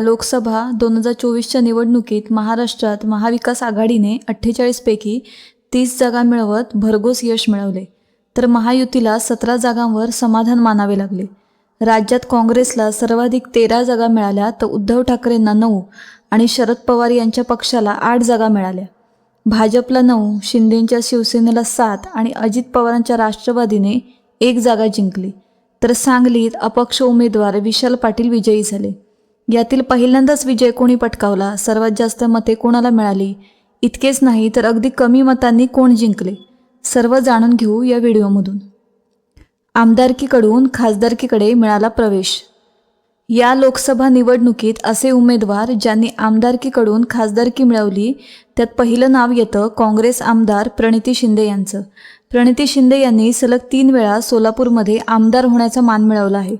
लोकसभा दोन हजार चोवीसच्या निवडणुकीत महाराष्ट्रात महाविकास आघाडीने अठ्ठेचाळीसपैकी तीस जागा मिळवत भरघोस यश मिळवले. तर महायुतीला सतरा जागांवर समाधान मानावे लागले. राज्यात काँग्रेसला सर्वाधिक तेरा जागा मिळाल्या तर उद्धव ठाकरेंना नऊ आणि शरद पवार यांच्या पक्षाला आठ जागा मिळाल्या. भाजपला नऊ शिंदेंच्या शिवसेनेला सात आणि अजित पवारांच्या राष्ट्रवादीने एक जागा जिंकली. तर सांगलीत अपक्ष उमेदवार विशाल पाटील विजयी झाले. यातील पहिल्यांदाच विजय कोणी पटकावला? सर्वात जास्त मते कोणाला मिळाली? इतकेच नाही तर अगदी कमी मतांनी कोण जिंकले? सर्व जाणून घेऊ या व्हिडिओमधून. आमदारकीकडून खासदारकीकडे मिळाला प्रवेश. या लोकसभा निवडणुकीत असे उमेदवार ज्यांनी आमदारकीकडून खासदारकी मिळवली त्यात पहिलं नाव येतं काँग्रेस आमदार प्रणिती शिंदे यांचं. प्रणिती शिंदे यांनी सलग तीन वेळा सोलापूरमध्ये आमदार होण्याचा मान मिळवला आहे.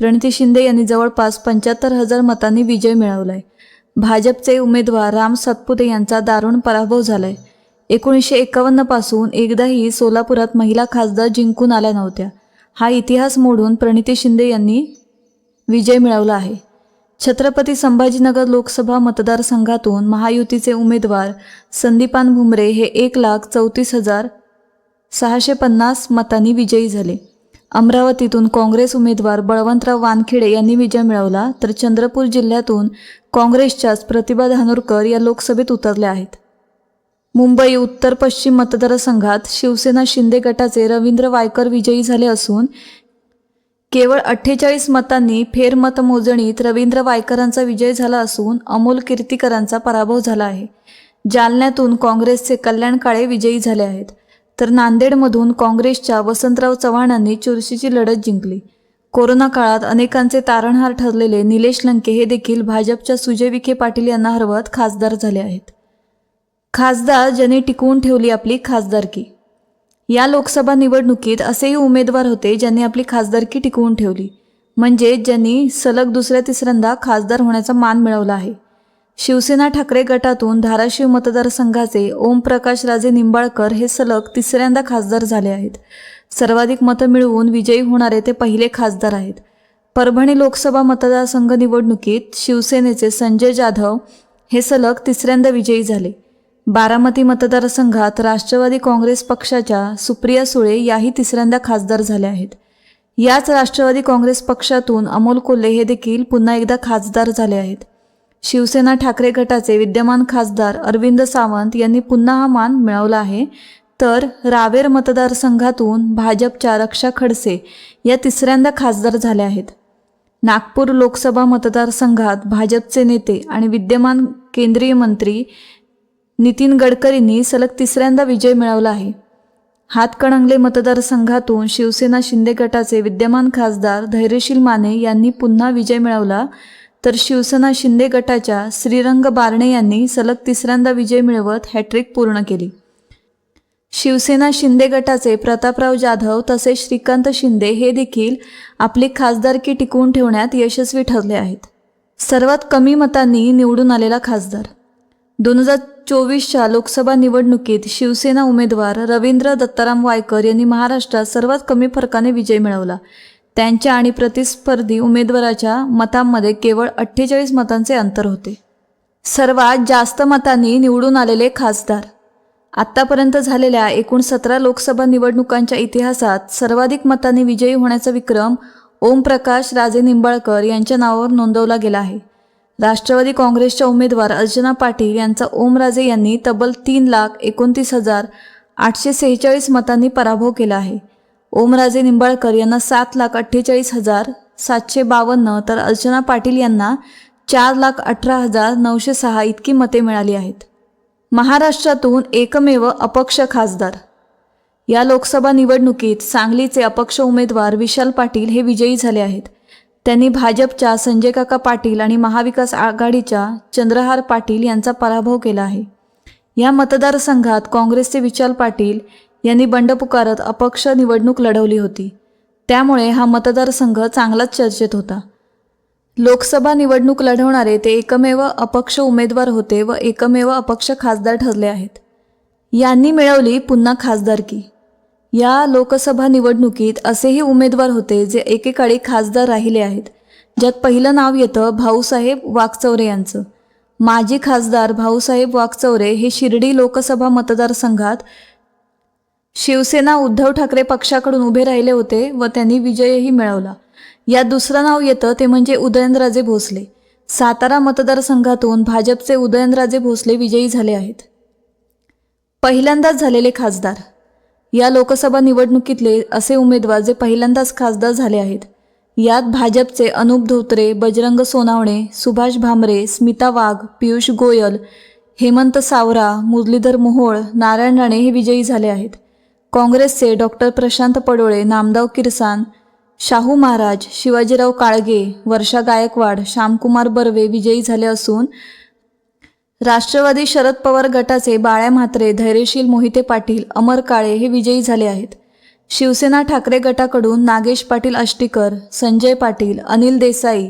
प्रणिती शिंदे यांनी जवळपास पंच्याहत्तर हजार मतांनी विजय मिळवलाय. भाजपचे उमेदवार राम सातपुते यांचा दारुण पराभव झालाय. एकोणीसशे एकावन्नपासून एकदाही सोलापुरात महिला खासदार जिंकून आल्या नव्हत्या. हा इतिहास मोडून प्रणिती शिंदे यांनी विजय मिळवला आहे. छत्रपती संभाजीनगर लोकसभा मतदारसंघातून महायुतीचे उमेदवार संदीपान भुमरे हे एक लाख चौतीस हजार सहाशे पन्नास मतांनी विजयी झाले. अमरावतीतून काँग्रेस उमेदवार बळवंतराव वानखेडे यांनी विजय मिळवला तर चंद्रपूर जिल्ह्यातून काँग्रेसच्याच प्रतिभा धानोरकर या लोकसभेत उतरल्या आहेत. मुंबई उत्तर पश्चिम मतदारसंघात शिवसेना शिंदे गटाचे रवींद्र वायकर विजयी झाले असून केवळ अठ्ठेचाळीस मतांनी फेरमतमोजणीत रवींद्र वायकरांचा विजय झाला असून अमोल कीर्तीकरांचा पराभव झाला आहे. जालन्यातून काँग्रेसचे कल्याण काळे विजयी झाले आहेत. तर नांदेडमधून काँग्रेसच्या वसंतराव चव्हाणांनी चुरशीची लढत जिंकली. कोरोना काळात अनेकांचे तारणहार ठरलेले निलेश लंके हे देखील भाजपच्या सुजय विखे पाटील यांना हरवत खासदार झाले आहेत. खासदार ज्यांनी टिकवून ठेवली आपली खासदारकी. या लोकसभा निवडणुकीत असेही उमेदवार होते ज्यांनी आपली खासदारकी टिकवून ठेवली. म्हणजे ज्यांनी सलग दुसऱ्या तिसऱ्यांदा खासदार होण्याचा मान मिळवला आहे. शिवसेना ठाकरे गटातून धाराशिव मतदारसंघाचे ओमप्रकाश राजे निंबाळकर हे सलग तिसऱ्यांदा खासदार झाले आहेत. सर्वाधिक मतं मिळवून विजयी होणारे ते पहिले खासदार आहेत. परभणी लोकसभा मतदारसंघ निवडणुकीत शिवसेनेचे संजय जाधव हे सलग तिसऱ्यांदा विजयी झाले. बारामती मतदारसंघात राष्ट्रवादी काँग्रेस पक्षाच्या सुप्रिया सुळे याही तिसऱ्यांदा खासदार झाल्या आहेत. याच राष्ट्रवादी काँग्रेस पक्षातून अमोल कोल्हे हे देखील पुन्हा एकदा खासदार झाले आहेत. शिवसेना ठाकरे गटाचे विद्यमान खासदार अरविंद सावंत यांनी पुन्हा हा मान मिळवला आहे. तर रावेर मतदारसंघातून भाजपच्या रक्षा खडसे या तिसऱ्यांदा खासदार झाल्या आहेत. नागपूर लोकसभा मतदारसंघात भाजपचे नेते आणि विद्यमान केंद्रीय मंत्री नितीन गडकरींनी सलग तिसऱ्यांदा विजय मिळवला आहे. हातकणंगले मतदारसंघातून शिवसेना शिंदे गटाचे विद्यमान खासदार धैर्यशील माने यांनी पुन्हा विजय मिळवला. तर शिवसेना शिंदे गटाच्या श्रीरंग बारणे यांनी सलग तिसऱ्यांदा विजय मिळवत हॅट्रिक पूर्ण केली. शिवसेना शिंदे गटाचे प्रतापराव जाधव तसेच श्रीकांत शिंदे हे देखील आपली खासदारकी टिकवून ठेवण्यात यशस्वी ठरले आहेत. सर्वात कमी मतांनी निवडून आलेला खासदार. दोन हजार चोवीसच्या लोकसभा निवडणुकीत शिवसेना उमेदवार रवींद्र दत्ताराम वायकर यांनी महाराष्ट्रात सर्वात कमी फरकाने विजय मिळवला. त्यांच्या आणि प्रतिस्पर्धी उमेदवाराच्या मतांमध्ये केवळ अठ्ठेचाळीस मतांचे अंतर होते. सर्वात जास्त मतांनी निवडून आलेले खासदार. आत्तापर्यंत झालेल्या एकूण सतरा लोकसभा निवडणुकांच्या इतिहासात सर्वाधिक मतांनी विजयी होण्याचा विक्रम ओमप्रकाश राजे निंबाळकर यांच्या नावावर नोंदवला गेला आहे. राष्ट्रवादी काँग्रेसच्या उमेदवार अर्चना पाटील यांचा ओमराजे यांनी तब्बल तीन लाख एकोणतीस हजार आठशे सेहेचाळीस मतांनी पराभव केला आहे. ओमराजे निंबाळकर यांना सात लाख अठ्ठेचाळीस हजार सातशे बावन्न तर अर्चना पाटील यांना चार लाख अठरा हजार नऊशे सहा इतकी मते मिळाली आहेत. महाराष्ट्रातून एकमेव अपक्ष खासदार. या लोकसभा निवडणुकीत सांगलीचे अपक्ष उमेदवार विशाल पाटील हे विजयी झाले आहेत. त्यांनी भाजपच्या संजय काका पाटील आणि महाविकास आघाडीच्या चंद्रहार पाटील यांचा पराभव केला आहे. या मतदारसंघात काँग्रेसचे विशाल पाटील यांनी बंड पुकारत अपक्ष निवडणूक लढवली होती. त्यामुळे हा मतदारसंघ चांगलाच चर्चेत होता. लोकसभा निवडणूक लढवणारे ते एकमेव अपक्ष उमेदवार होते व एकमेव अपक्ष खासदार ठरले आहेत. यांनी मिळवली पुन्हा खासदारकी. या लोकसभा निवडणुकीत असेही उमेदवार होते जे एकेकाळी खासदार राहिले आहेत. ज्यात पहिलं नाव येतं भाऊसाहेब वाकचौरे यांचं. माजी खासदार भाऊसाहेब वाकचौरे हे शिर्डी लोकसभा मतदारसंघात शिवसेना उद्धव ठाकरे पक्षाकडून उभे राहिले होते व त्यांनी विजयही मिळवला. यात दुसरं नाव येतं ते म्हणजे उदयनराजे भोसले. सातारा मतदारसंघातून भाजपचे उदयनराजे भोसले विजयी झाले आहेत. पहिल्यांदाच झालेले खासदार. या लोकसभा निवडणुकीतले असे उमेदवार जे पहिल्यांदाच खासदार झाले आहेत. यात भाजपचे अनुप धोत्रे बजरंग सोनावणे सुभाष भामरे स्मिता वाघ पियुष गोयल हेमंत सावरा मुरलीधर मोहोळ नारायण राणे हे विजयी झाले आहेत. काँग्रेसचे डॉक्टर प्रशांत पडोळे नामदाव किरसान शाहू महाराज शिवाजीराव काळगे वर्षा गायकवाड श्यामकुमार बर्वे विजयी झाले असून राष्ट्रवादी शरद पवार गटाचे बाळ्या म्हात्रे धैर्यशील मोहिते पाटील अमर काळे हे विजयी झाले आहेत. शिवसेना ठाकरे गटाकडून नागेश पाटील आष्टीकर संजय पाटील अनिल देसाई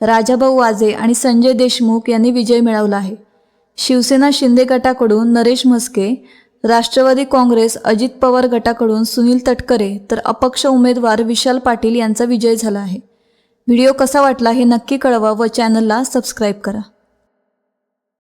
राजाभाऊ वाजे आणि संजय देशमुख यांनी विजय मिळवला आहे. शिवसेना शिंदे गटाकडून नरेश म्हस्के राष्ट्रवादी काँग्रेस अजित पवार गटाकडून सुनील तटकरे तर अपक्ष उमेदवार विशाल पाटील यांचा विजय झाला आहे. व्हिडिओ कसा वाटला हे नक्की कळवा व चॅनलला सबस्क्राईब करा.